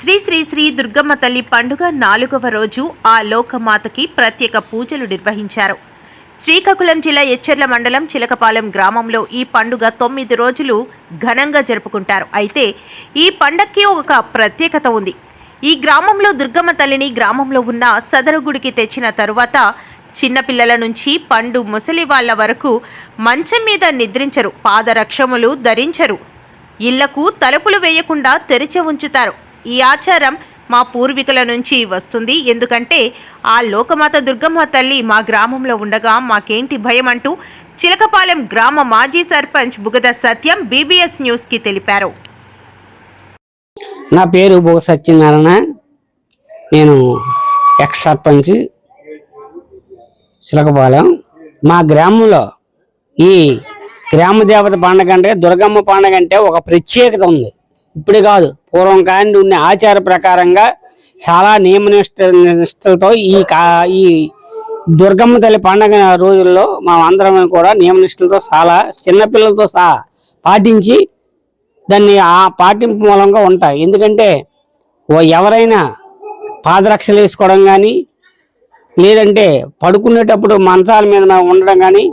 శ్రీ శ్రీ శ్రీ దుర్గమ్మ తల్లి పండుగ నాలుగవ రోజు ఆ లోకమాతకి ప్రత్యేక పూజలు నిర్వహించారు. శ్రీకాకుళం జిల్లా ఎచ్చెర్ల మండలం చిలకపాలెం గ్రామంలో ఈ పండుగ తొమ్మిది రోజులు ఘనంగా జరుపుకుంటారు. అయితే ఈ పండక్కి ఒక ప్రత్యేకత ఉంది. ఈ గ్రామంలో దుర్గమ్మ తల్లిని గ్రామంలో ఉన్న సదరు గుడికి తెచ్చిన తరువాత చిన్నపిల్లల నుంచి పండు ముసలి వాళ్ళ వరకు మంచం మీద నిద్రించరు పాదరక్షములు ధరించరు. ఇళ్ళకు తలుపులు వేయకుండా తెరిచి ఉంచుతారు. ఈ ఆచారం మా పూర్వీకుల నుంచి వస్తుంది. ఎందుకంటే ఆ లోకమాత దుర్గమ్మ తల్లి మా గ్రామంలో ఉండగా మాకేంటి భయం అంటూ చిలకపాలెం గ్రామ మాజీ సర్పంచ్ బుగద సత్యం బీబీఎస్ న్యూస్కి తెలిపారు. నా పేరు బుగ సత్యనారాయణ. నేను ఎక్స్ సర్పంచ్ చిలకపాలెం. మా గ్రామంలో ఈ గ్రామ దేవత పండగ అంటే దుర్గమ్మ పండగ అంటే ఒక ప్రత్యేకత ఉంది. ఇప్పుడు కాదు పూర్వం కానీ ఉన్న ఆచార ప్రకారంగా చాలా నియమ నిష్ట నిష్టలతో ఈ కా ఈ దుర్గమ్మ తల్లి పండగ రోజుల్లో మనం అందరం కూడా నియమ నిష్టలతో చాలా చిన్నపిల్లలతో సహా పాటించి దాన్ని ఆ పాటింపు మూలంగా ఉంటాయి. ఎందుకంటే ఓ ఎవరైనా పాదరక్షలు వేసుకోవడం కానీ లేదంటే పడుకునేటప్పుడు మంచాల మీద ఉండడం కానీ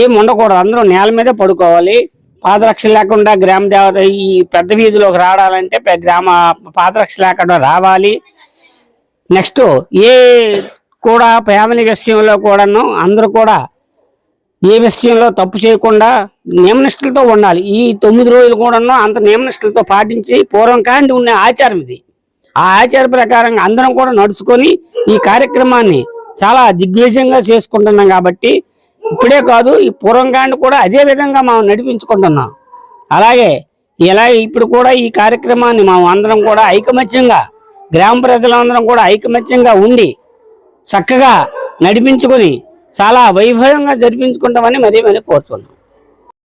ఏం ఉండకూడదు. అందరూ నేల మీదే పడుకోవాలి. పాదరక్ష లేకుండా గ్రామ దేవత ఈ పెద్ద వీధిలోకి రావాలంటే గ్రామ పాదరక్ష లేకుండా రావాలి. నెక్స్ట్ ఏ కూడా ఫ్యామిలీ విషయంలో కూడాను అందరూ కూడా ఏ విషయంలో తప్పు చేయకుండా నియమనిష్టలతో ఉండాలి. ఈ తొమ్మిది రోజులు కూడాను అంత నియమనిష్టలతో పాటించి పూర్వం కాండి ఉన్న ఆచారం ఇది. ఆ ఆచార ప్రకారంగా అందరం కూడా నడుచుకొని ఈ కార్యక్రమాన్ని చాలా దిగ్విజయంగా చేసుకుంటున్నాం కాబట్టి ఇప్పుడే కాదు ఈ పూర్వంకాండ కూడా అదే విధంగా మనం నడిపించుకుంటున్నాం. అలాగే ఇలా ఇప్పుడు కూడా ఈ కార్యక్రమాన్ని మనం అందరం కూడా ఐకమత్యంగా గ్రామ ప్రజలందరం కూడా ఐకమత్యంగా ఉండి చక్కగా నడిపించుకొని చాలా వైభవంగా జరిపించుకుంటామని మరీ మరీ కోరుతున్నాం.